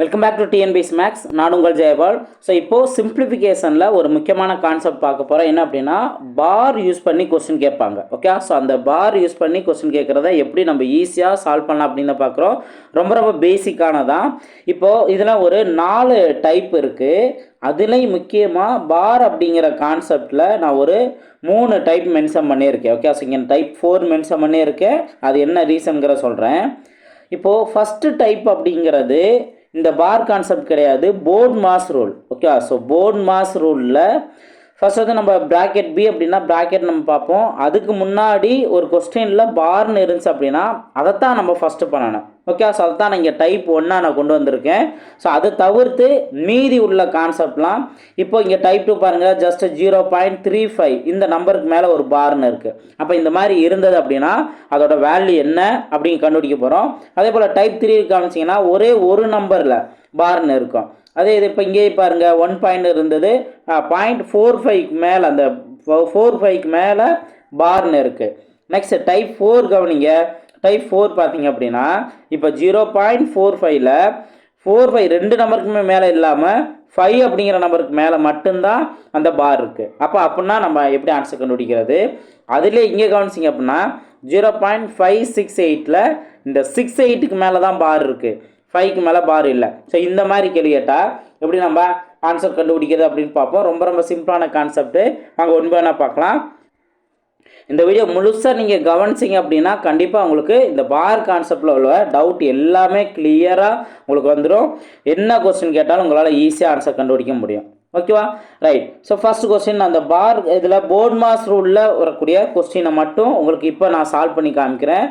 Welcome back to TNPS maths நான் உங்கள் Jayapal. So இப்போது சிம்பிளிஃபிகேஷனில் ஒரு முக்கியமான கான்செப்ட் பார்க்க போகிறோம் என்ன அப்படின்னா பார் யூஸ் பண்ணி கொஸ்டின் கேட்பாங்க. ஓகே ஸோ அந்த பார் யூஸ் பண்ணி கொஸ்டின் கேட்குறத எப்படி நம்ம ஈஸியாக சால்வ் பண்ணலாம் அப்படின்னு பார்க்குறோம். ரொம்ப ரொம்ப பேசிக்கானதான் இப்போது இதில் ஒரு நாலு டைப் இருக்குது அதுலேயும் முக்கியமாக பார் அப்படிங்கிற கான்செப்டில் நான் ஒரு மூணு டைப் மென்ஷன் பண்ணியிருக்கேன். ஓகே ஸோ இங்கே டைப் ஃபோர் மென்ஷன் பண்ணியிருக்கேன். அது என்ன ரீசன்கிற சொல்கிறேன் இப்போது ஃபஸ்ட்டு டைப் அப்படிங்கிறது இந்த பார் கான்செப்ட் கிடையாது BODMAS rule okay so BODMAS ரூலில் first வந்து நம்ம ப்ராக்கெட் பி அப்படின்னா ப்ராக்கெட் நம்ம பார்ப்போம். அதுக்கு முன்னாடி ஒரு கொஸ்டினில் பார்னு இருந்துச்சு அப்படின்னா அதைத்தான் நம்ம ஃபஸ்ட்டு பண்ணணும். ஓகே ஸோ அதைத்தான் நான் இங்கே டைப் ஒன்னாக நான் கொண்டு வந்திருக்கேன். ஸோ அதை தவிர்த்து மீதி உள்ள கான்செப்ட்லாம் இப்போ இங்கே டைப் டூ பாருங்கள் just zero point three five இந்த நம்பருக்கு மேலே ஒரு பார்னு இருக்குது அப்போ இந்த மாதிரி இருந்தது அப்படின்னா அதோட வேல்யூ என்ன அப்படின்னு கண்டுபிடிக்க போகிறோம் அதே போல் டைப் த்ரீ காமிச்சிங்கன்னா ஒரே ஒரு நம்பரில் பார்னு இருக்கும். அதே இது இப்போ இங்கேயே பாருங்கள் ஒன் பாயிண்ட் இருந்தது. பாயிண்ட் ஃபோர் ஃபைவ்க்கு மேலே அந்த ஃபோர் ஃபைவ்க்கு மேலே பார்னு இருக்குது நெக்ஸ்ட் டைப் ஃபோர் கவனிங்க. டைப் ஃபோர் பார்த்தீங்க அப்படின்னா இப்போ ஜீரோ பாயிண்ட் ஃபோர் ஃபைவ்ல ஃபோர் ஃபைவ் ரெண்டு நம்பருக்குமே மேலே இல்லாமல் ஃபைவ் அப்படிங்கிற நம்பருக்கு மேலே மட்டும்தான் அந்த பார் இருக்குது அப்போ அப்படின்னா நம்ம எப்படி ஆன்சர் கண்டுபிடிக்கிறது? அதிலே இங்கே கவனிச்சிங்க அப்படின்னா ஜீரோ பாயிண்ட் ஃபைவ் சிக்ஸ் எயிட்டில் இந்த சிக்ஸ் எயிட்டுக்கு மேலே தான் பார் இருக்குது ஃபைவ்க்கு மேலே பார் இல்லை. ஸோ இந்த மாதிரி கேள்வி கேட்டால் எப்படி நம்ம ஆன்சர் கண்டுபிடிக்கிறது அப்படின்னு பார்ப்போம். ரொம்ப ரொம்ப சிம்பிளான கான்செப்ட்டு நாங்கள் ஒன்பதுனா பார்க்கலாம். இந்த வீடியோ முழுசாக நீங்கள் கவனிச்சிங்க அப்படின்னா கண்டிப்பாக உங்களுக்கு இந்த பார் கான்செப்டில் உள்ள டவுட் எல்லாமே கிளியராக உங்களுக்கு வந்துடும் என்ன கொஸ்டின் கேட்டாலும் உங்களால் ஈஸியாக ஆன்சர் கண்டுபிடிக்க முடியும். ஓகேவா ரைட் ஸோ ஃபர்ஸ்ட் கொஸ்டின் அந்த பார் இதில் போர்ட் மாஸ் ரூலில் வரக்கூடிய கொஸ்டினை மட்டும் உங்களுக்கு இப்போ நான் சால்வ் பண்ணி காமிக்கிறேன்.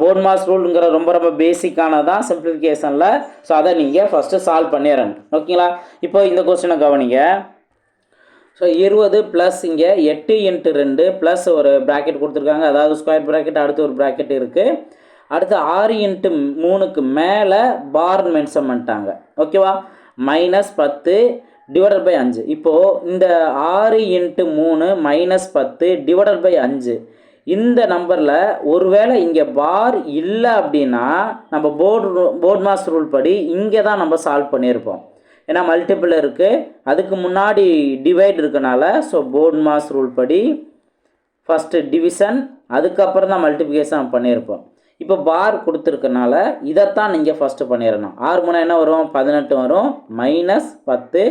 போர்ட் மாஸ் ரூலுங்கிற ரொம்ப ரொம்ப பேசிக்கானதான் சிம்பிளிஃபிகேஷனில் ஸோ அதை நீங்கள் ஃபஸ்ட்டு சால்வ் பண்ணிடுறேன் ஓகேங்களா இப்போ இந்த கொஸ்டினை கவனிங்க. ஸோ இருபது ப்ளஸ் இங்கே எட்டு இன்ட்டு ரெண்டு ப்ளஸ் ஒரு ப்ராக்கெட் கொடுத்துருக்காங்க. அதாவது ஸ்கொயர் ப்ராக்கெட் அடுத்து ஒரு ப்ராக்கெட் இருக்குது அடுத்து ஆறு இன்ட்டு மூணுக்கு மேலே பார் மென்ஷன் பண்ணிட்டாங்க. ஓகேவா மைனஸ் பத்து டிவைடட் பை அஞ்சு. இப்போது இந்த ஆறு இன்ட்டு மூணு மைனஸ் பத்து டிவைடட் பை அஞ்சு. இந்த நம்பரில் ஒருவேளை இங்கே பார் இல்லை அப்படின்னா நம்ம போர்டு போர்ட் மாஸ் ரூல் படி இங்கே தான் நம்ம சால்வ் பண்ணியிருப்போம். ஏன்னா மல்டிபிள் இருக்குது அதுக்கு முன்னாடி டிவைட் இருக்கனால ஸோ போர்ட் மாஸ் ரூல் படி ஃபஸ்ட்டு டிவிஷன் அதுக்கப்புறம் தான் மல்டிப்ளிகேஷன் பண்ணியிருப்போம். இப்போ பார் கொடுத்துருக்கனால இதைத்தான் நீங்கள் ஃபஸ்ட்டு பண்ணிடணும் ஆறு மூணு என்ன வரும்? பதினெட்டு வரும். மைனஸ் பத்து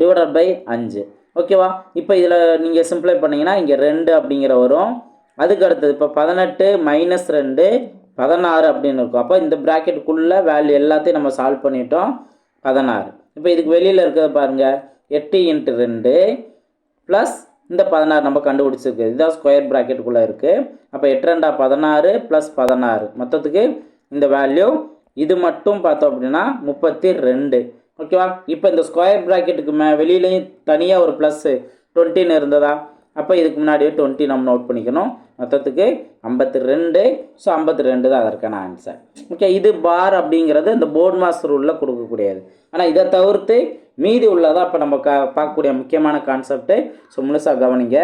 டிவைடட் பை அஞ்சு. ஓகேவா இப்போ இதில் நீங்கள் சிம்பிளை பண்ணிங்கன்னா இங்கே ரெண்டு அப்படிங்கிற வரும். அதுக்கு அடுத்தது இப்போ பதினெட்டு மைனஸ் ரெண்டு பதினாறு அப்படின்னு இருக்கும். அப்போ இந்த ப்ராக்கெட்டுக்குள்ளே வேல்யூ எல்லாத்தையும் நம்ம சால்வ் பண்ணிட்டோம். பதினாறு. இப்போ இதுக்கு வெளியில் இருக்கிறத பாருங்கள் எட்டு இன்ட்டு ரெண்டு ப்ளஸ் இந்த பதினாறு நம்ம கண்டுபிடிச்சிருக்கு. இதுதான் ஸ்கொயர் ப்ராக்கெட்டுக்குள்ளே இருக்குது அப்போ எட்டு ரெண்டா பதினாறு ப்ளஸ் பதினாறு. மொத்தத்துக்கு இந்த வேல்யூ இது மட்டும் பார்த்தோம் அப்படின்னா முப்பத்தி ரெண்டு. ஓகேவா? இப்போ இந்த ஸ்கொயர் ப்ராக்கெட்டுக்கு மே வெளியிலையும் தனியாக ஒரு ப்ளஸ்ஸு டுவெண்ட்டின்னு இருந்ததா? அப்போ இதுக்கு முன்னாடியே டுவெண்ட்டி நம்ம நோட் பண்ணிக்கணும். மொத்தத்துக்கு ஐம்பத்தி ரெண்டு ஸோ ஐம்பத்தி ரெண்டு தான் அதற்கான ஆன்சர் ஓகே இது பார் அப்படிங்கிறது இந்த போர்ட் மாஸ் ரூலில் கொடுக்கக்கூடியது. ஆனால் இதை தவிர்த்து மீதி உள்ளதாக இப்போ நம்ம க பார்க்கக்கூடிய முக்கியமான கான்செப்ட்டு ஸோ முழுசாக கவனிங்க.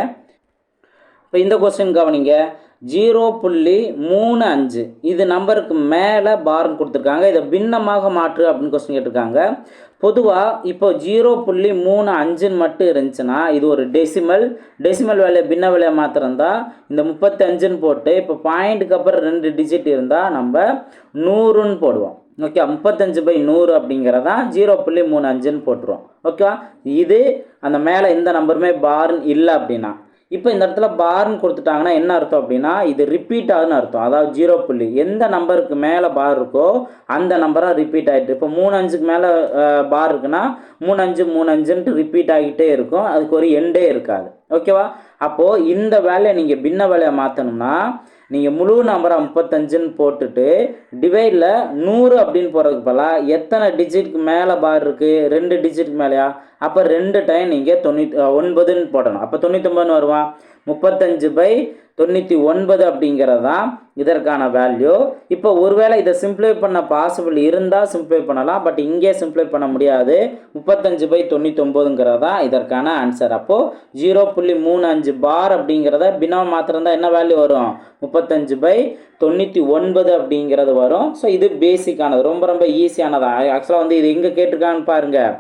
இப்போ இந்த கொஸ்டின் கவனிங்க. ஜீரோ புள்ளி மூணு அஞ்சு. இது நம்பருக்கு மேலே பார்னு கொடுத்துருக்காங்க. இதை பின்னமாக மாற்று அப்படின்னு கொஸ்டின் கேட்டிருக்காங்க. பொதுவாக இப்போ ஜீரோ புள்ளி மூணு அஞ்சுன்னு மட்டும் இருந்துச்சுன்னா இது ஒரு டெசிமல் டெசிமல் வேலையை பின்ன வேலையை மாத்திரம்தா இந்த முப்பத்தி அஞ்சுன்னு போட்டு இப்போ பாயிண்ட்டுக்கு அப்புறம் ரெண்டு டிஜிட் இருந்தால் நம்ம நூறுன்னு போடுவோம். ஓகே முப்பத்தஞ்சு பை நூறு அப்படிங்கிறதான் ஜீரோ புள்ளி மூணு அஞ்சுன்னு போட்டுருவோம். ஓகேவா இது அந்த மேலே எந்த நம்பருமே பார்ன் இல்லை அப்படின்னா இப்போ இந்த இடத்துல பார்னு கொடுத்துட்டாங்கன்னா என்ன அர்த்தம் அப்படின்னா இது ரிப்பீட் ஆகுதுன்னு அர்த்தம். அதாவது ஜீரோ புள்ளி. எந்த நம்பருக்கு மேலே பார் இருக்கோ அந்த நம்பராக ரிப்பீட் ஆகிட்டு இப்போ மூணு அஞ்சுக்கு மேலே பார் இருக்குன்னா மூணு அஞ்சு மூணு அஞ்சுன்ட்டு ரிப்பீட் ஆகிட்டே இருக்கும். அதுக்கு ஒரு எண்டே இருக்காது. ஓகேவா அப்போது இந்த வேலையை நீங்கள் பின்ன வேலையை மாற்றணும்னா நீங்கள் முழு நம்பரை முப்பத்தஞ்சுன்னு போட்டுட்டு டிவைடில் நூறு அப்படின்னு போகிறதுக்கு பதிலாக எத்தனை டிஜிட்க்கு மேலே பார் இருக்குது ரெண்டு டிஜிட்க்கு மேலேயா? அப்போ ரெண்டு டைம் நீங்கள் தொண்ணூற்றி ஒன்பதுன்னு போடணும். அப்போ தொண்ணூத்தொம்பதுன்னு வருவான் முப்பத்தஞ்சு பை தொண்ணூற்றி ஒன்பது அப்படிங்கிறது தான் இதற்கான வேல்யூ இப்போ ஒருவேளை இதை சிம்ப்ளை பண்ண பாசிபிள் இருந்தால் சிம்ப்ளை பண்ணலாம் பட் இங்கே சிம்ப்ளை பண்ண முடியாது. முப்பத்தஞ்சு பை தொண்ணூத்தொம்போதுங்கிறது தான் இதற்கான ஆன்சர் அப்போது ஜீரோ புள்ளி மூணு அஞ்சு பார் அப்படிங்கிறத பினம் மாத்திரம்தான் என்ன வேல்யூ வரும்? முப்பத்தஞ்சு பை தொண்ணூற்றி ஒன்பது அப்படிங்கிறது வரும். ஸோ இது பேசிக்கானது ரொம்ப ரொம்ப ஈஸியானது ஆக்சுவலாக வந்து இது எங்கே கேட்டிருக்கான்னு பாருங்கள்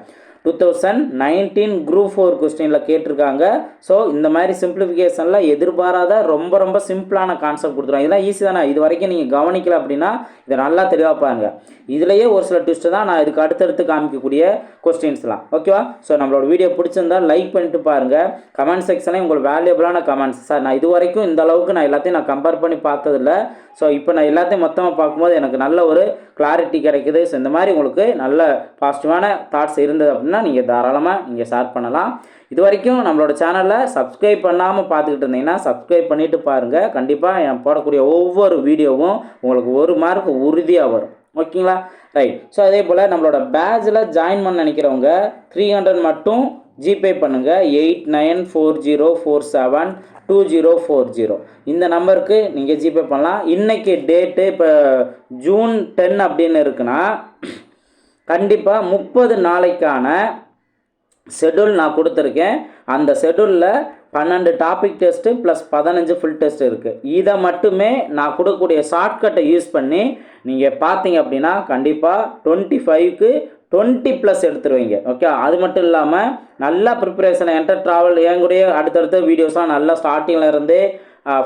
two thousand nineteen group four கொஸ்டினில் கேட்டிருக்காங்க. ஸோ இந்த மாதிரி சிம்பிளிஃபிகேஷனில் எதிர்பாராத ரொம்ப ரொம்ப சிம்பிளான கான்செப்ட் கொடுத்துருவாங்க இதெல்லாம் ஈஸி தானே? இது வரைக்கும் நீங்கள் கவனிக்கல அப்படின்னா இதை நல்லா தெளிவாக பாருங்க. இதுலேயே ஒரு சில ட்விஸ்ட்டு தான் நான் இதுக்கு அடுத்தடுத்து காமிக்கக்கூடிய கொஸ்டின்ஸ்லாம் ஓகேவா ஸோ நம்மளோட வீடியோ பிடிச்சிருந்தா லைக் பண்ணிட்டு பாருங்கள் கமெண்ட் செக்ஷனே உங்களுக்கு வேல்யூபிளான கமெண்ட்ஸ் சார் நான் இது வரைக்கும் இந்த அளவுக்கு நான் எல்லாத்தையும் நான் கம்பேர் பண்ணி பார்த்ததில்ல. ஸோ இப்போ நான் எல்லாத்தையும் மொத்தமாக பார்க்கும்போது எனக்கு நல்ல ஒரு கிளாரிட்டி கிடைக்குது. ஸோ இந்த மாதிரி உங்களுக்கு நல்ல பாசிட்டிவான தாட்ஸ் இருந்தது அப்படின்னா நீங்கள் தாராளமாக நீங்கள் ஷேர் பண்ணலாம். இது வரைக்கும் நம்மளோட சேனலில் சப்ஸ்கிரைப் பண்ணாமல் பார்த்துக்கிட்டு இருந்தீங்கன்னா சப்ஸ்கிரைப் பண்ணிவிட்டு பாருங்கள் கண்டிப்பாக என் போடக்கூடிய ஒவ்வொரு வீடியோவும் உங்களுக்கு ஒரு மார்க் உறுதியாக வரும். ஓகேங்களா? ரைட் ஸோ அதே போல் நம்மளோட பேட்சில் ஜாயின் பண்ண நினைக்கிறவங்க த்ரீ ஹண்ட்ரட் மட்டும் ஜிபே பண்ணுங்கள் eight nine four zero four seven two zero four zero இந்த நம்பருக்கு நீங்கள் ஜிபே பண்ணலாம். இன்றைக்கி டேட்டு இப்போ ஜூன் டென் அப்படின்னு இருக்குன்னா கண்டிப்பாக முப்பது நாளைக்கான ஷெட்யூல் நான் கொடுத்துருக்கேன். அந்த ஷெட்யூலில் பன்னெண்டு டாபிக் டெஸ்ட்டு ப்ளஸ் பதினஞ்சு ஃபுல் டெஸ்ட் இருக்குது இதை மட்டுமே நான் கொடுக்கக்கூடிய ஷார்ட்கட்டை யூஸ் பண்ணி நீங்கள் பார்த்தீங்க அப்படின்னா கண்டிப்பாக டுவெண்ட்டி ஃபைவ்க்கு டுவெண்ட்டி ப்ளஸ் எடுத்துருவீங்க. ஓகே அது மட்டும் இல்லாமல் நல்லா ப்ரிப்பரேஷன் என்டர் ட்ராவல் என் கூடயே அடுத்தடுத்த வீடியோஸ்லாம் நல்லா ஸ்டார்டிங்கில் இருந்தே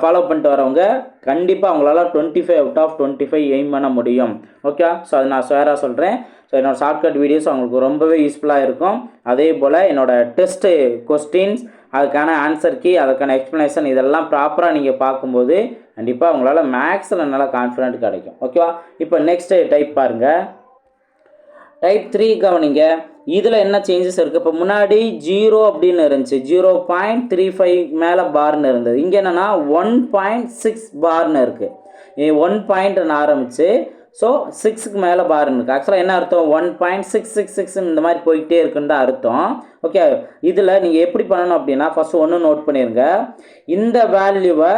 ஃபாலோ பண்ணிட்டு வரவங்க கண்டிப்பாக அவங்களால twenty five out of twenty five aim பண்ண முடியும். ஓகே ஸோ அது நான் ஸ்வேராக சொல்கிறேன் ஸோ என்னோடய ஷார்ட்கட் வீடியோஸ் அவங்களுக்கு ரொம்பவே யூஸ்ஃபுல்லாக இருக்கும். அதே போல் என்னோடய டெஸ்ட்டு கொஸ்டின்ஸ் அதுக்கான ஆன்சர் கீ அதுக்கான எக்ஸ்ப்ளனேஷன் இதெல்லாம் ப்ராப்பராக நீங்கள் பார்க்கும்போது கண்டிப்பாக உங்களால் மேக்ஸில் நல்லா கான்ஃபிடென்ட் கிடைக்கும். ஓகேவா இப்போ நெக்ஸ்ட்டு டைப் பாருங்கள் டைப் த்ரீ கவனிங்க. இதில் என்ன சேஞ்சஸ் இருக்குது இப்போ முன்னாடி ஜீரோ அப்படின்னு இருந்துச்சு. ஜீரோ பாயிண்ட் த்ரீ ஃபைவ் மேலே பார்னு இருந்தது. இங்கே என்னென்னா ஒன் பாயிண்ட் சிக்ஸ் பார்னு இருக்குது ஒன் பாயிண்ட்னு ஆரம்பித்து ஸோ சிக்ஸுக்கு மேலே பார்னு இருக்குது ஆக்சுவலாக என்ன அர்த்தம்? One point six six six இந்த மாதிரி போயிட்டே இருக்குன்னு தான் அர்த்தம். ஓகே இதில் நீங்கள் எப்படி பண்ணணும் அப்படின்னா ஃபஸ்ட்டு ஒன்று நோட் பண்ணிடுங்க இந்த வேல்யூவை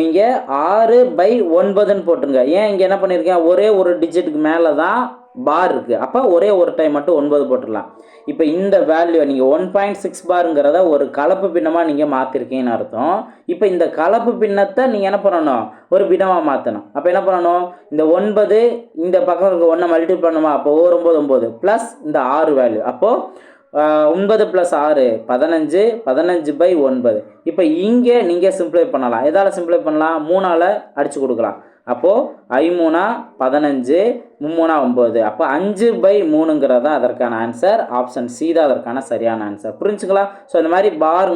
நீங்கள் ஆறு பை ஒன்பதுன்னு போட்டுருங்க. ஏன் இங்கே என்ன பண்ணியிருக்கேன் ஒரே ஒரு டிஜிட்டுக்கு மேலே தான் பார் இருக்குது அப்போ ஒரே ஒரு டைம் மட்டும் ஒன்பது போட்டுடலாம். இப்போ இந்த வேல்யூ நீங்கள் ஒன் பாயிண்ட் சிக்ஸ் பாருங்கிறத ஒரு கலப்பு பின்னமாக நீங்கள் மாற்றிருக்கீங்கன்னு அர்த்தம். இப்போ இந்த கலப்பு பின்னத்தை நீங்கள் என்ன பண்ணணும்? ஒரு பின்னமாக மாற்றணும் அப்போ என்ன பண்ணணும்? இந்த ஒன்பது இந்த பக்கம் இருக்க ஒன்றை மல்டிபிள் பண்ணுமா அப்போ ஒரு ஒம்பது ஒம்பது ப்ளஸ் இந்த ஆறு வேல்யூ அப்போது ஒன்பது ப்ளஸ் ஆறு பதினஞ்சு பதினஞ்சு பை ஒன்பது. இப்போ இங்கே நீங்கள் சிம்ப்ளை பண்ணலாம். எதால் சிம்ப்ளை பண்ணலாம்? மூணால் அடித்து கொடுக்கலாம். அப்போது ஐமூணா பதினஞ்சு மும்மூணா ஒம்பது அப்போ அஞ்சு பை மூணுங்கிறது தான் அதற்கான ஆன்சர் ஆப்ஷன் சி தான் அதற்கான சரியான ஆன்சர் புரிஞ்சுங்களா? ஸோ இந்த மாதிரி பார்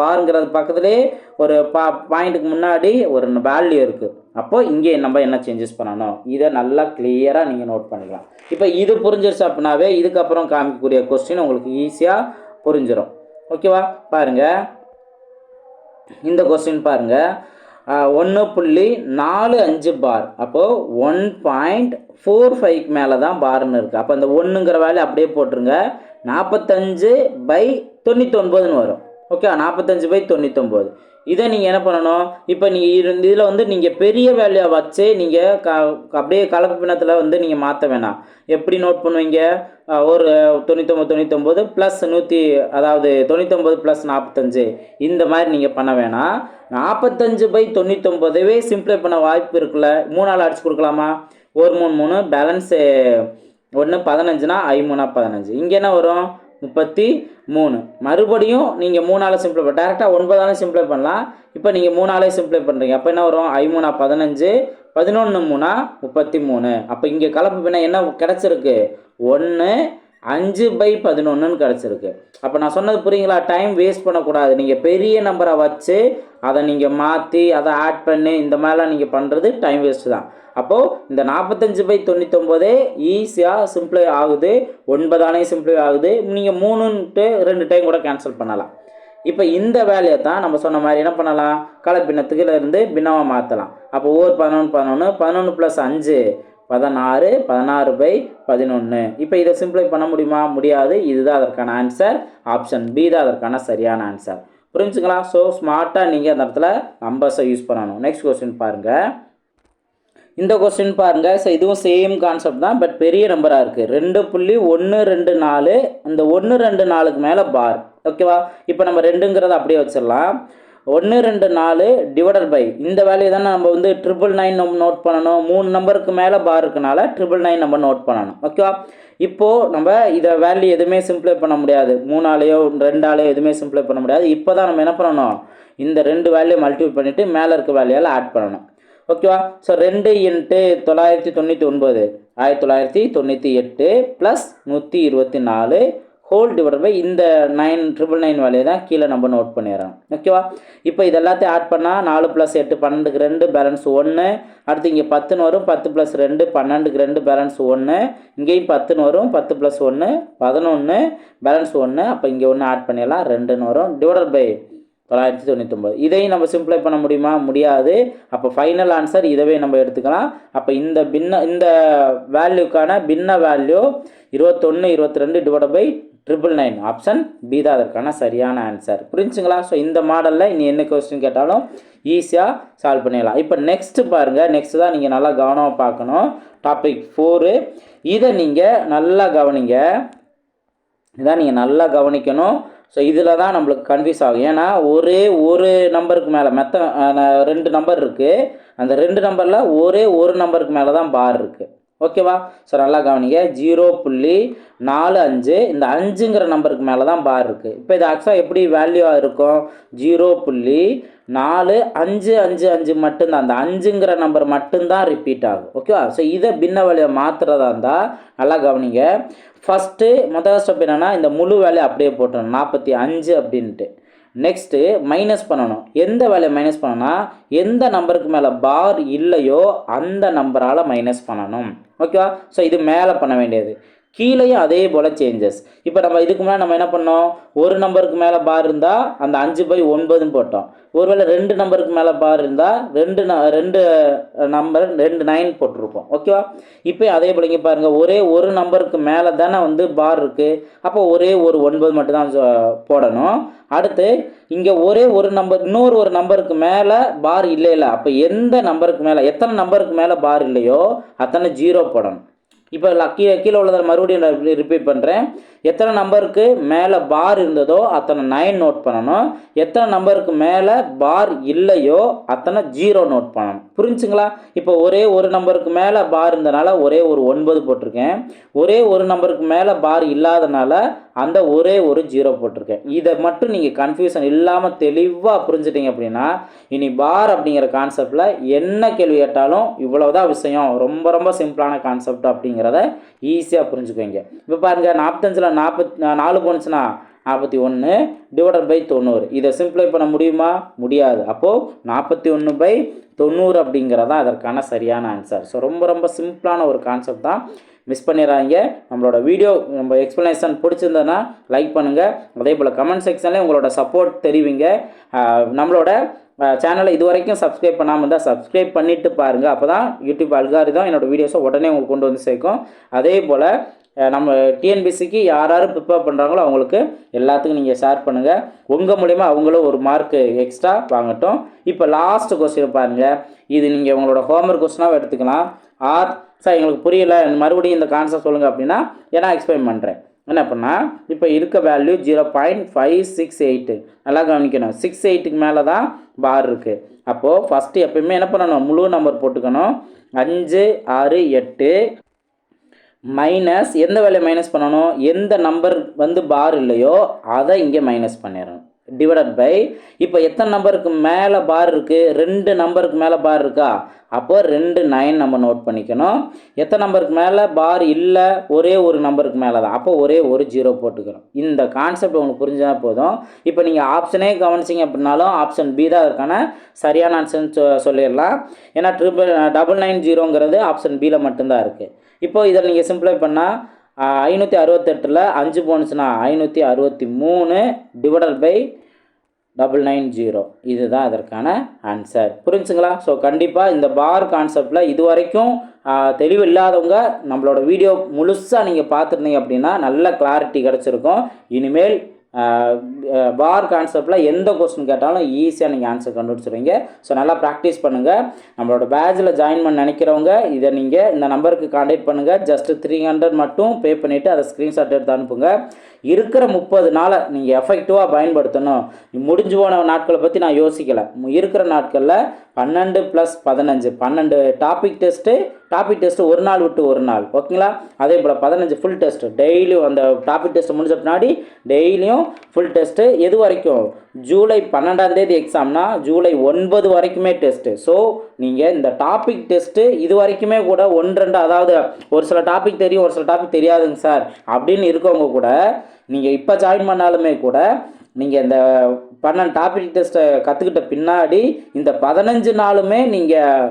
பாருங்கிறது பக்கத்துலேயே ஒரு பா பாயிண்ட்டுக்கு முன்னாடி ஒரு வேல்யூ இருக்குது அப்போது இங்கே நம்ம என்ன சேஞ்சஸ் பண்ணணும்? இதை நல்லா கிளியராக நீங்கள் நோட் பண்ணிக்கலாம். இப்போ இது புரிஞ்சிருச்சு அப்படின்னாவே இதுக்கப்புறம் காமிக்கக்கூடிய கொஸ்டின் உங்களுக்கு ஈஸியாக புரிஞ்சிடும் ஓகேவா பாருங்கள் இந்த கொஸ்டின் பாருங்கள் ஒன்று புள்ளி நாலு அஞ்சு பார். அப்போது ஒன் பாயிண்ட் ஃபோர் ஃபைவ்க்கு மேலே தான் பார்னு இருக்குது அப்போ அந்த ஒன்றுங்கிற வேலையை அப்படியே போட்டுருங்க. நாற்பத்தஞ்சு பை தொண்ணூற்றி ஒன்பதுன்னு வரும். ஓகே நாற்பத்தஞ்சு பை தொண்ணூத்தொம்பது. இதை நீங்கள் என்ன பண்ணணும்? இப்போ நீங்கள் இருந்து இதில் வந்து நீங்கள் பெரிய வேல்யூ வச்சு நீங்கள் க அப்படியே கலப்பு பின்னத்தில் வந்து நீங்கள் மாற்ற வேணாம். எப்படி நோட் பண்ணுவீங்க? ஒரு தொண்ணூத்தொம்பது தொண்ணூத்தொம்பது ப்ளஸ் நூற்றி அதாவது தொண்ணூத்தொம்பது ப்ளஸ் நாற்பத்தஞ்சு இந்த மாதிரி நீங்கள் பண்ண வேணாம். நாற்பத்தஞ்சு பை தொண்ணூத்தொம்பதுவே சிம்ப்ளை பண்ண வாய்ப்பு இருக்குல்ல? மூணால் அடிச்சு கொடுக்கலாமா? ஒரு மூணு மூணு. பேலன்ஸு ஒன்று பதினஞ்சுனா ஐ மூணா பதினஞ்சு. இங்கே என்ன வரும்? முப்பத்தி மூணு. மறுபடியும் நீங்கள் மூணால் சிம்பிளை பண்ண டேரெக்டாக ஒன்பதாலும் சிம்ப்ளை பண்ணலாம். இப்போ நீங்கள் மூணாலே சிம்ப்ளை பண்ணுறீங்க அப்போ என்ன வரும்? ஐ மூணா பதினஞ்சு பதினொன்று மூணா முப்பத்தி மூணு. அப்போ இங்கே கலப்பு பின்ன என்ன கிடச்சிருக்கு? ஒன்று அஞ்சு பை பதினொன்றுன்னு கிடச்சிருக்கு. அப்போ நான் சொன்னது புரியுங்களா? டைம் வேஸ்ட் பண்ணக்கூடாது. நீங்கள் பெரிய நம்பரை வச்சு அதை நீங்கள் மாற்றி அதை ஆட் பண்ணி இந்த மாதிரிலாம் நீங்கள் பண்ணுறது டைம் வேஸ்ட்டு தான். அப்போது இந்த நாற்பத்தஞ்சு பை தொண்ணூத்தொம்போதே ஈஸியாக சிம்பிளை ஆகுது. ஒன்பதானே சிம்பிளை ஆகுது. நீங்கள் மூணுன்ட்டு ரெண்டு டைம் கூட கேன்சல் பண்ணலாம். இப்போ இந்த வேலையை தான் நம்ம சொன்ன மாதிரி என்ன பண்ணலாம்? கலப்பின்னத்துக்குள்ள இருந்து பின்னமாக மாற்றலாம் அப்போ ஒவ்வொரு பதினொன்று பதினொன்று பதினொன்று ப்ளஸ் அஞ்சு பதினாறு பதினாறு பை பதினொன்று இப்போ இதை சிம்பிளை பண்ண முடியுமா? முடியாது. இதுதான் அதற்கான ஆன்சர் ஆப்ஷன் பி தான் அதற்கான சரியான ஆன்சர் புரிஞ்சுங்களா? ஸோ ஸ்மார்ட்டாக நீங்கள் அந்த இடத்துல நம்பர்ஸை யூஸ் பண்ணணும். நெக்ஸ்ட் கொஸ்டின் பாருங்கள் இந்த கொஸ்டின் பாருங்கள் ஸோ இதுவும் சேம் கான்செப்ட் தான் பட் பெரிய நம்பராக இருக்குது ரெண்டு புள்ளி ஒன்று ரெண்டு நாலு. இந்த ஒன்று ரெண்டு நாலுக்கு மேலே பார் ஓகேவா இப்போ நம்ம ரெண்டுங்கிறத அப்படியே வச்சிடலாம். ஒன்று ரெண்டு நாலு டிவைடட் பை இந்த வேல்யூ தானே நம்ம வந்து ட்ரிபிள் நைன் நம்ம நோட் பண்ணணும். மூணு நம்பருக்கு மேலே பார் இருக்கனால ட்ரிபிள் நைன் நம்ம நோட் பண்ணணும். ஓகேவா இப்போது நம்ம இதை வேல்யூ எதுவுமே சிம்ப்ளை பண்ண முடியாது. மூணாலேயோ ரெண்டாலேயோ எதுவுமே சிம்ப்ளை பண்ண முடியாது. இப்போ தான் நம்ம என்ன பண்ணணும்? இந்த ரெண்டு வேல்யூ மல்டிபிள் பண்ணிவிட்டு மேலே இருக்க வேல்யூவில் ஆட் பண்ணணும். ஓகேவா ஸோ ரெண்டு இன்ட்டு தொள்ளாயிரத்தி தொண்ணூற்றி ஒன்பது. ஆயிரத்தி தொள்ளாயிரத்தி தொண்ணூற்றி எட்டு ப்ளஸ் நூற்றி இருபத்தி நாலு ஹோல் டிவைட் பை இந்த நைன் ட்ரிபிள் நைன் வேலையை தான் கீழே நம்ம நோட் பண்ணிடுறோம். ஓகேவா இப்போ இது எல்லாத்தையும் ஆட் பண்ணால் நாலு ப்ளஸ் எட்டு பன்னெண்டுக்கு ரெண்டு பேலன்ஸ் ஒன்று அடுத்து இங்கே பத்துன்னு வரும் பத்து ப்ளஸ் ரெண்டு பன்னெண்டுக்கு ரெண்டு பேலன்ஸ் ஒன்று இங்கேயும் பத்துன்னு வரும் பத்து ப்ளஸ் ஒன்று பதினொன்று பேலன்ஸ் ஒன்று அப்போ இங்கே ஒன்று ஆட் பண்ணிடலாம் ரெண்டுன்னு வரும். டிவைட் பை தொள்ளாயிரத்தி தொண்ணூத்தொம்பது. இதையும் நம்ம சிம்பிளை பண்ண முடியுமா? முடியாது. அப்போ ஃபைனல் ஆன்சர் இதவே நம்ம எடுத்துக்கலாம். அப்போ இந்த பின்ன இந்த வேல்யூக்கான பின்ன வேல்யூ இருபத்தொன்று இருபத்தி ரெண்டு divide by triple nine option B தான் அதற்கான சரியான ஆன்சர் புரிஞ்சுங்களா? ஸோ இந்த மாடலில் இனி என்ன கொஸ்டின் கேட்டாலும் ஈஸியாக சால்வ் பண்ணிடலாம். இப்போ நெக்ஸ்ட்டு பாருங்கள் நெக்ஸ்ட் தான் நீங்கள் நல்லா கவனமாக பார்க்கணும். டாபிக் ஃபோரு இதை நீங்கள் நல்லா கவனிங்க. இதான் நீங்கள் நல்லா கவனிக்கணும். ஸோ இதில் தான் நம்மளுக்கு கன்ஃபியூஸ் ஆகும். ஏன்னா ஒரே ஒரு நம்பருக்கு மேலே மெத்த ரெண்டு நம்பர் இருக்குது அந்த ரெண்டு நம்பரில் ஒரே ஒரு நம்பருக்கு மேலே தான் பார் இருக்குது ஓகேவா? ஸோ நல்லா கவனிங்க. ஜீரோ புள்ளி நாலு அஞ்சு. இந்த அஞ்சுங்கிற நம்பருக்கு மேலே தான் பார் இருக்குது இப்போ இது ஆக்சுவலாக எப்படி வேல்யூவாக இருக்கும்? ஜீரோ புள்ளி நாலு அஞ்சு அஞ்சு அஞ்சு மட்டும்தான். அந்த அஞ்சுங்கிற நம்பர் மட்டும்தான் ரிப்பீட் ஆகும். ஓகேவா? ஸோ இதை பின்ன வேலையை மாற்றுறதா இருந்தால் நல்லா கவனிங்க. ஃபஸ்ட்டு முதல் ஸ்டெப் என்னென்னா இந்த முழு வேலையை அப்படியே போட்டுறணும். நாற்பத்தி அஞ்சு அப்படின்ட்டு. நெக்ஸ்ட்டு மைனஸ் பண்ணணும். எந்த வேலையை மைனஸ் பண்ணணும்னா எந்த நம்பருக்கு மேலே பார் இல்லையோ அந்த நம்பரால் மைனஸ் பண்ணணும். ஓகேவா ஸோ இது மேலே பண்ண வேண்டியது. கீழேயும் அதே போல் சேஞ்சஸ் இப்போ நம்ம இதுக்கு முன்னாடி நம்ம என்ன பண்ணோம்? ஒரு நம்பருக்கு மேலே பார் இருந்தால் அந்த அஞ்சு பை ஒன்பதுன்னு போட்டோம். ஒருவேளை ரெண்டு நம்பருக்கு மேலே பார் இருந்தால் ரெண்டு ந ரெண்டு நம்பர் ரெண்டு நைன் போட்டிருப்போம். ஓகேவா இப்போ அதே போல் இங்கே பாருங்கள் ஒரே ஒரு நம்பருக்கு மேலே தானே வந்து பார் இருக்குது அப்போ ஒரே ஒரு ஒன்பது மட்டும்தான் சொ- போடணும். அடுத்து இங்கே ஒரே ஒரு நம்பர் இன்னொரு ஒரு நம்பருக்கு மேலே பார் இல்லை இல்லை அப்போ எந்த நம்பருக்கு மேலே எத்தனை நம்பருக்கு மேலே பார் இல்லையோ அத்தனை ஜீரோ போடணும். இப்போ கீழே கீழே உள்ளதை மறுபடியும் நான் ரிப்பீட் பண்ணுறேன் எத்தனை நம்பருக்கு மேலே பார் இருந்ததோ அத்தனை நைன் நோட் பண்ணணும். எத்தனை நம்பருக்கு மேலே பார் இல்லையோ அத்தனை ஜீரோ நோட் பண்ணணும். புரிஞ்சுங்களா? இப்போ ஒரே ஒரு நம்பருக்கு மேலே பார் இருந்தனால ஒரே ஒரு ஒன்பது போட்டிருக்கேன். ஒரே ஒரு நம்பருக்கு மேலே பார் இல்லாதனால அந்த ஒரே ஒரு ஜீரோ போட்டிருக்கேன். இதை மட்டும் நீங்கள் கன்ஃபியூஷன் இல்லாமல் தெளிவாக புரிஞ்சுட்டீங்க அப்படின்னா இனி பார் அப்படிங்கிற கான்செப்டில் என்ன கேள்வி கேட்டாலும் இவ்வளோதான் விஷயம். ரொம்ப ரொம்ப சிம்பிளான கான்செப்ட் அப்படிங்கிறத ஈஸியாக புரிஞ்சுக்குவீங்க. இப்போ பாருங்கள் நாற்பத்தஞ்சில் நாற்பத் நாலு போணுச்சுன்னா நாற்பத்தி ஒன்று டிவைடட் பை தொண்ணூறு. இதை சிம்பிளை பண்ண முடியுமா? முடியாது. அப்போது நாற்பத்தி ஒன்று பை தொண்ணூறு அப்படிங்கிறதான் அதற்கான சரியான ஆன்சர் ஸோ ரொம்ப ரொம்ப சிம்பிளான ஒரு கான்செப்ட் தான். மிஸ் பண்ணிடுறாங்க நம்மளோட வீடியோ நம்ம எக்ஸ்ப்ளனேஷன் பிடிச்சிருந்ததுன்னா லைக் பண்ணுங்கள் அதே போல் கமெண்ட் செக்ஷன்லேயே உங்களோட சப்போர்ட் தெரிவிங்க. நம்மளோட சேனலை இது வரைக்கும் சப்ஸ்கிரைப் பண்ணாமல் இருந்தால் சப்ஸ்கிரைப் பண்ணிவிட்டு பாருங்கள் அப்போ தான் யூடியூப் அல்காரிதம் என்னோட வீடியோஸை உடனே உங்களுக்கு கொண்டு வந்து சேர்க்கும். அதே போல் நம்ம டிஎன்பிசிக்கு யார் யார் ப்ரிப்பேர் பண்ணுறாங்களோ அவங்களுக்கு எல்லாத்துக்கும் நீங்கள் ஷேர் பண்ணுங்கள் உங்கள் மூலிமா அவங்களும் ஒரு மார்க் எக்ஸ்ட்ரா வாங்கட்டும். இப்போ லாஸ்ட் கொஸ்டின் பாருங்கள் இது நீங்கள் உங்களோட ஹோம்ஒர்க் கொஸ்டினாக எடுத்துக்கலாம். ஆர். சார் எங்களுக்கு புரியல. மறுபடியும் இந்த கான்செப்ட் சொல்லுங்கள் அப்படின்னா ஏன்னா எக்ஸ்பிளைன் பண்ணுறேன் என்ன பண்ணா இப்போ இருக்க value zero point five six eight நல்லா கவனிக்கணும். சிக்ஸ் எயிட்டுக்கு மேலே தான் பார் இருக்குது அப்போது ஃபஸ்ட்டு எப்பயுமே என்ன பண்ணணும்? முழு நம்பர் போட்டுக்கணும். அஞ்சு ஆறு எட்டு. மைனஸ் எந்த வேலையை மைனஸ் பண்ணணும்? எந்த நம்பர் வந்து பார் இல்லையோ அதை இங்கே மைனஸ் பண்ணிடணும். டிவைடட் பை இப்போ எத்தனை நம்பருக்கு மேலே பார் இருக்குது ரெண்டு நம்பருக்கு மேலே பார் இருக்கா? அப்போ ரெண்டு நைன் நம்ம நோட் பண்ணிக்கணும். எத்தனை நம்பருக்கு மேலே? பார் இல்லை ஒரே ஒரு நம்பருக்கு மேலே தான் அப்போ ஒரே ஒரு ஜீரோ போட்டுக்கிறோம். இந்த கான்செப்ட் உங்களுக்கு புரிஞ்சால் போதும். இப்போ நீங்கள் ஆப்ஷனே கவனிச்சிங்க அப்படின்னாலும் ஆப்ஷன் பி தான் இருக்கான சரியான ஆன்சர்னு சொ சொல்லிடலாம். ஏன்னா ட்ரிபிள் டபுள் நைன் ஜீரோங்கிறது ஆப்ஷன் பியில் மட்டும்தான் இருக்குது இப்போ இதை நீங்கள் சிம்பிளை பண்ணால் ஐநூற்றி அறுபத்தெட்டில் அஞ்சு போனுச்சுன்னா ஐநூற்றி அறுபத்தி மூணு divided by double nine zero இதுதான் அதற்கான ஆன்சர் புரிஞ்சுங்களா? ஸோ கண்டிப்பாக இந்த பார் கான்செப்டில் இது வரைக்கும் தெளிவு இல்லாதவங்க நம்மளோட வீடியோ முழுசாக நீங்கள் பார்த்துருந்தீங்க அப்படின்னா நல்ல கிளாரிட்டி கிடச்சிருக்கும். இனிமேல் பார் கான்செப்டில் எந்த கொஸ்டின் கேட்டாலும் ஈஸியாக நீங்கள் ஆன்சர் கண்டுபிடிச்சிருவீங்க. ஸோ நல்லா ப்ராக்டிஸ் பண்ணுங்கள் நம்மளோட பேட்சில் ஜாயின் பண்ண நினைக்கிறவங்க இதை நீங்கள் இந்த நம்பருக்கு காண்டாக்ட் பண்ணுங்கள் ஜஸ்ட் த்ரீ ஹண்ட்ரட் மட்டும் பே பண்ணிவிட்டு அதை ஸ்க்ரீன்ஷாட் எடுத்து அனுப்புங்க. இருக்கிற முப்பது நாளை நீங்கள் எஃபெக்டிவாக பயன்படுத்தணும். முடிஞ்சு போன நாட்களை பற்றி நான் யோசிக்கலை. இருக்கிற நாட்களில் பன்னெண்டு ப்ளஸ் பதினஞ்சு. பன்னெண்டு டாபிக் டெஸ்ட்டு டாபிக் டெஸ்ட்டு ஒரு நாள் விட்டு ஒரு நாள். ஓகேங்களா அதே போல் பதினஞ்சு ஃபுல் டெஸ்ட்டு டெய்லியும் அந்த டாபிக் டெஸ்ட் முடிஞ்ச பின்னாடி டெய்லியும் ஃபுல் டெஸ்ட்டு எது வரைக்கும்? ஜூலை பன்னெண்டாம் தேதி எக்ஸாம்னா ஜூலை ஒன்பது வரைக்குமே டெஸ்ட்டு ஸோ நீங்கள் இந்த டாபிக் டெஸ்ட்டு இது வரைக்குமே கூட ஒன்று ரெண்டு அதாவது ஒரு சில டாபிக் தெரியும் ஒரு சில டாபிக் தெரியாதுங்க சார் அப்படின்னு இருக்கவங்க கூட நீங்கள் இப்போ ஜாயின் பண்ணாலுமே கூட நீங்கள் இந்த பன்னெண்டு டாபிக் டெஸ்ட்டை கற்றுக்கிட்ட பின்னாடி இந்த பதினஞ்சு நாளுமே நீங்கள்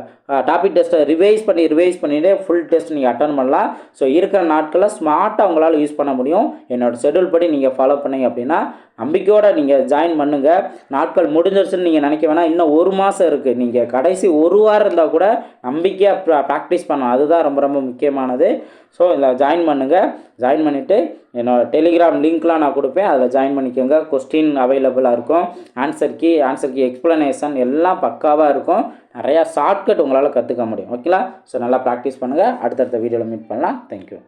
டாபிக் டெஸ்ட்டை ரிவைஸ் பண்ணி ரிவைஸ் பண்ணிட்டு ஃபுல் டெஸ்ட் நீங்கள் அட்டன் பண்ணலாம். ஸோ இருக்கிற நாட்களில் ஸ்மார்ட்டாக உங்களால் யூஸ் பண்ண முடியும். என்னோடய ஷெடியூல் படி நீங்கள் ஃபாலோ பண்ணீங்க அப்படின்னா நம்பிக்கையோடு நீங்கள் ஜாயின் பண்ணுங்கள் நாட்கள் முடிஞ்சிருச்சுன்னு நீங்கள் நினைக்க வேணாம். இன்னும் ஒரு மாதம் இருக்குது நீங்கள் கடைசி ஒரு வாரம் இருந்தால் கூட நம்பிக்கையாக ப்ராக்டிஸ் பண்ணணும் அதுதான் ரொம்ப ரொம்ப முக்கியமானது. ஸோ இதில் ஜாயின் பண்ணுங்கள் ஜாயின் பண்ணிவிட்டு என்னோட டெலிகிராம் லிங்க்லாம் நான் கொடுப்பேன். அதில் ஜாயின் பண்ணிக்கோங்க. கொஸ்டின் அவைலபிளாக இருக்கும். இருக்கும். Answer key answer key explanation எல்லாம் பக்காவாக இருக்கும். நிறையா ஷார்ட்கட் உங்களால் கற்றுக்க முடியும். ஓகேங்களா ஸோ நல்லா ப்ராக்டிஸ் பண்ணுங்கள் அடுத்தடுத்த வீடியோவில் மீட் பண்ணலாம். தேங்க்யூ